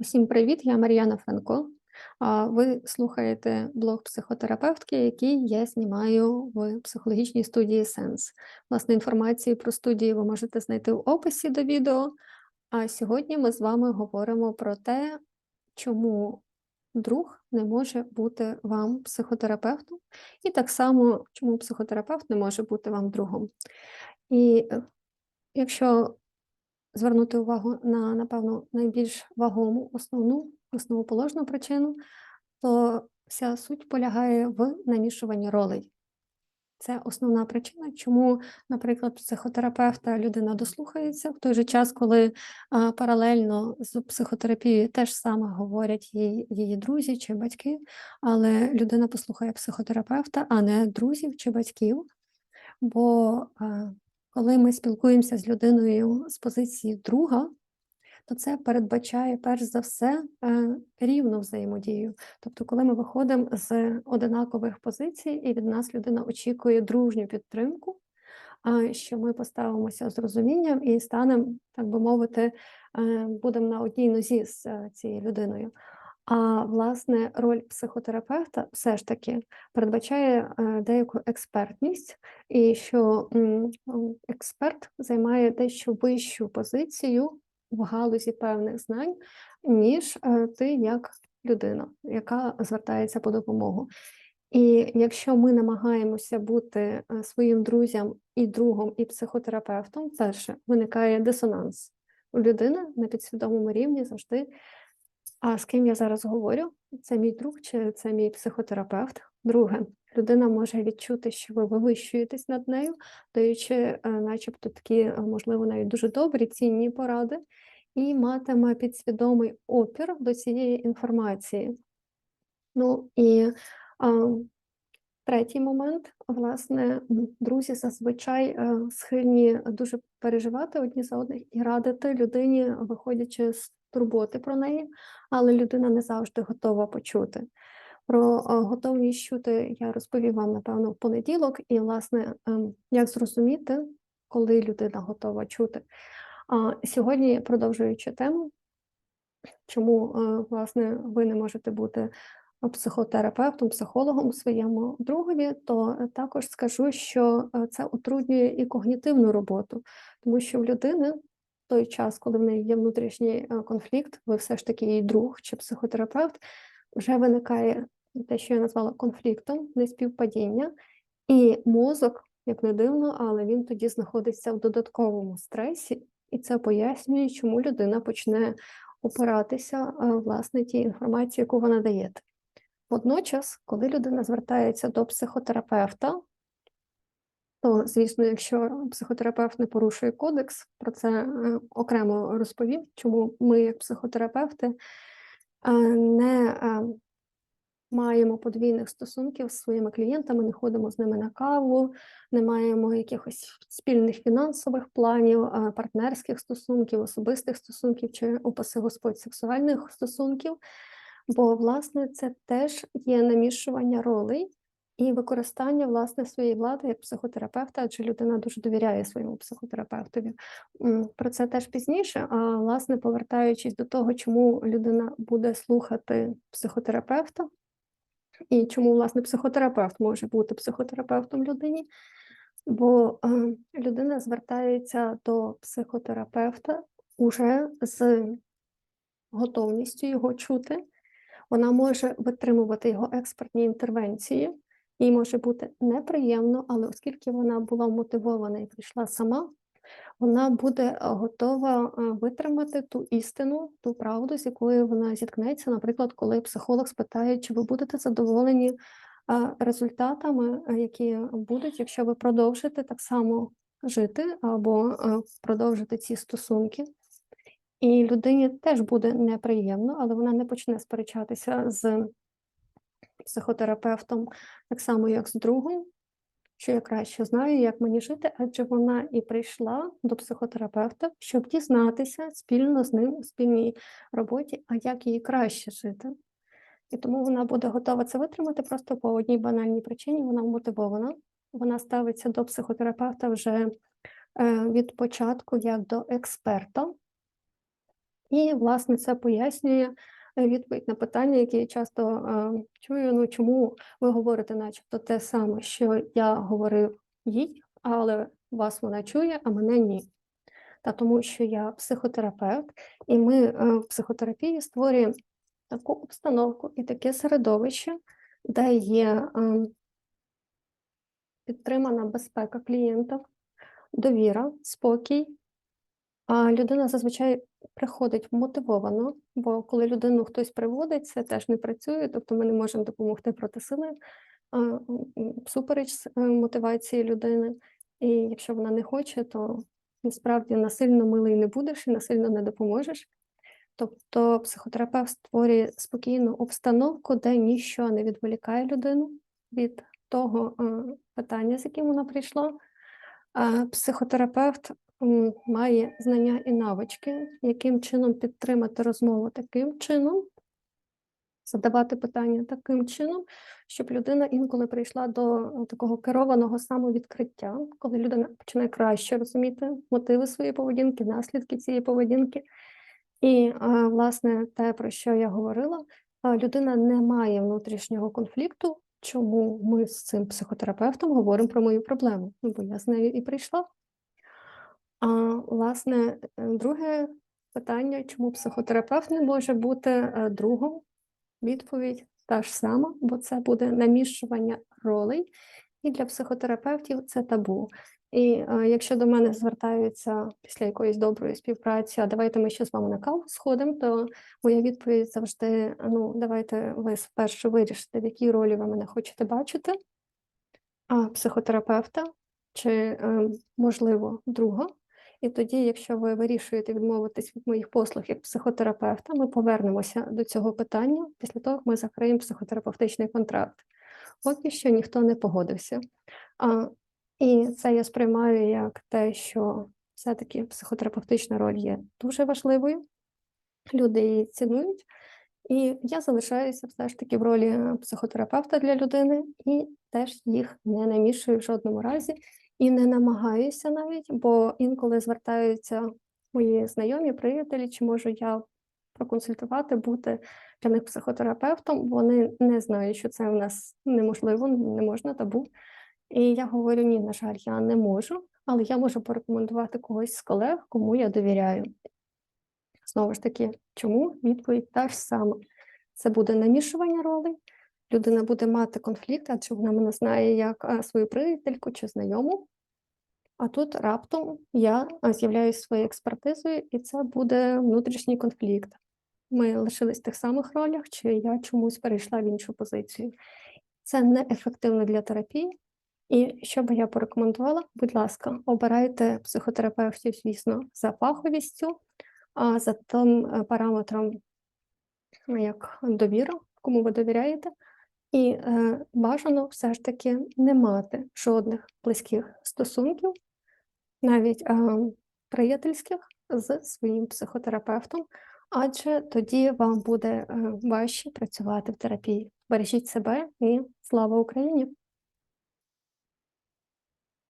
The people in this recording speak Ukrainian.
Усім привіт, я Мар'яна Франко. Ви слухаєте блог психотерапевтки, який я знімаю в психологічній студії Сенс. Власне, інформацію про студію ви можете знайти в описі до відео. А сьогодні ми з вами говоримо про те, чому друг не може бути вам психотерапевтом, і так само, чому психотерапевт не може бути вам другом. І е, якщо звернути увагу на, напевно, найбільш вагому основну, основоположну причину, то вся суть полягає в намішуванні ролей. Це основна причина, чому, наприклад, психотерапевта людина дослухається в той же час, коли а, паралельно з психотерапією теж саме говорять її, її друзі чи батьки, але людина послухає психотерапевта, а не друзів чи батьків. Бо а, коли ми спілкуємося з людиною з позиції друга, то це передбачає перш за все е, рівну взаємодію. Тобто, коли ми виходимо з одинакових позицій, і від нас людина очікує дружню підтримку, що ми поставимося з розумінням і станемо, так би мовити, е, будемо на одній нозі з е, цією людиною. А власне роль психотерапевта все ж таки передбачає е, деяку експертність, і що експерт займає дещо вищу позицію в галузі певних знань, ніж е, ти як людина, яка звертається по допомогу. І якщо ми намагаємося бути е, своїм друзям і другом, і психотерапевтом, перше виникає дисонанс. У людини на підсвідомому рівні завжди. А з ким я зараз говорю? Це мій друг чи це мій психотерапевт? Друге, людина може відчути, що ви вивищуєтесь над нею, даючи, е, начебто, такі, е, можливо, навіть дуже добрі, цінні поради, і матиме підсвідомий опір до цієї інформації. Ну і а, третій момент, власне, друзі зазвичай е, схильні дуже переживати одні за одних і радити людині, виходячи з турботи про неї, але людина не завжди готова почути. Про е, готовність чути я розповім вам, напевно, в понеділок, і, власне, ем, як зрозуміти, коли людина готова чути. А сьогодні, продовжуючи тему, чому, е, власне, ви не можете бути психотерапевтом, психологом своєму другові, то також скажу, що е, це утруднює і когнітивну роботу, тому що в людини той час, коли в неї є внутрішній е, конфлікт, ви все ж таки її друг чи психотерапевт, вже виникає те, що я назвала конфліктом, неспівпадіння, і мозок, як не дивно, але він тоді знаходиться в додатковому стресі, і це пояснює, чому людина почне опиратися е, власне тій інформації, яку вона дає. Водночас, коли людина звертається до психотерапевта, то, звісно, якщо психотерапевт не порушує кодекс, про це е, окремо розповім, чому ми, як психотерапевти, е, не е, маємо подвійних стосунків з своїми клієнтами, не ходимо з ними на каву, не маємо якихось спільних фінансових планів, партнерських стосунків, особистих стосунків чи, упаси Господь, сексуальних стосунків. Бо, власне, це теж є намішування ролей і використання власне своєї влади як психотерапевта, адже людина дуже довіряє своєму психотерапевтові. Про це теж пізніше. А власне, повертаючись до того, чому людина буде слухати психотерапевта, і чому власне психотерапевт може бути психотерапевтом людині, бо людина звертається до психотерапевта уже з готовністю його чути. Вона може витримувати його експертні інтервенції, їй може бути неприємно, але оскільки вона була мотивована і прийшла сама, вона буде е, готова е, витримати ту істину, ту правду, з якою вона зіткнеться. Наприклад, коли психолог спитає, чи ви будете задоволені е, результатами, які будуть, якщо ви продовжите так само жити або продовжити ці стосунки. І людині теж буде неприємно, але вона не почне сперечатися з психотерапевтом так само, як з другом, що я краще знаю, як мені жити, адже вона і прийшла до психотерапевта, щоб дізнатися спільно з ним у спільній роботі, а як їй краще жити. І тому вона буде готова це витримати просто по одній банальній причині, вона мотивована. Вона ставиться до психотерапевта вже е, від початку як до експерта. І, власне, це пояснює відповідь на питання, які я часто е, чую: ну чому ви говорите, начебто, те саме, що я говорив їй, але вас вона чує, а мене ні. Та тому, що я психотерапевт, і ми е, в психотерапії створюємо таку обстановку і таке середовище, де є е, підтримана безпека клієнта, довіра, спокій. А людина зазвичай приходить мотивовано, бо коли людину хтось приводить, це теж не працює, тобто ми не можемо допомогти проти сили всупереч е, мотивації людини. І якщо вона не хоче, то насправді насильно милий не будеш і насильно не допоможеш. Тобто психотерапевт створює спокійну обстановку, де ніщо не відволікає людину від того е, питання, з яким вона прийшла. Психотерапевт має знання і навички, яким чином підтримати розмову таким чином, задавати питання таким чином, щоб людина інколи прийшла до е, такого керованого самовідкриття, коли людина починає краще розуміти мотиви своєї поведінки, наслідки цієї поведінки. І, власне, те, про що я говорила, людина не має внутрішнього конфлікту, чому ми з цим психотерапевтом говоримо про мою проблему. Бо я з нею і прийшла. А, власне, е, друге питання, чому психотерапевт не може бути е, другом? Відповідь та ж сама, бо це буде намішування ролей, і для психотерапевтів це табу. І е, якщо до мене звертаються після якоїсь доброї співпраці, а давайте ми ще з вами на каву сходимо, то моя відповідь завжди: ну, давайте ви спершу вирішите, в якій ролі ви мене хочете бачити, а психотерапевта чи, е, можливо, друга. І тоді, якщо ви вирішуєте відмовитись від моїх послуг як психотерапевта, ми повернемося до цього питання після того, як ми закриємо психотерапевтичний контракт. Поки що ніхто не погодився. А, і це я сприймаю як те, що все-таки психотерапевтична роль є дуже важливою, люди її цінують. І я залишаюся все ж таки в ролі психотерапевта для людини і теж їх не намішую в жодному разі і не намагаюся навіть, бо інколи звертаються мої знайомі, приятелі, чи можу я проконсультувати, бути для них психотерапевтом. Вони не знають, що це в нас неможливо, не можна табу. І я говорю: ні, на жаль, я не можу, але я можу порекомендувати когось з колег, кому я довіряю. Знову ж таки, чому відповідь та ж сама? Це буде намішування ролей. Людина буде мати конфлікт, адже вона мене знає як свою приятельку чи знайому. А тут раптом я з'являюсь своєю експертизою, і це буде внутрішній конфлікт. Ми лишились в тих самих ролях, чи я чомусь перейшла в іншу позицію. Це неефективно для терапії. І що би я порекомендувала, будь ласка, обирайте психотерапевтів, звісно, за фаховістю, а за тим е, параметром, як довіра, кому ви довіряєте, і е, бажано все ж таки не мати жодних близьких стосунків, навіть е, приятельських, з своїм психотерапевтом, адже тоді вам буде е, важче працювати в терапії. Бережіть себе і слава Україні!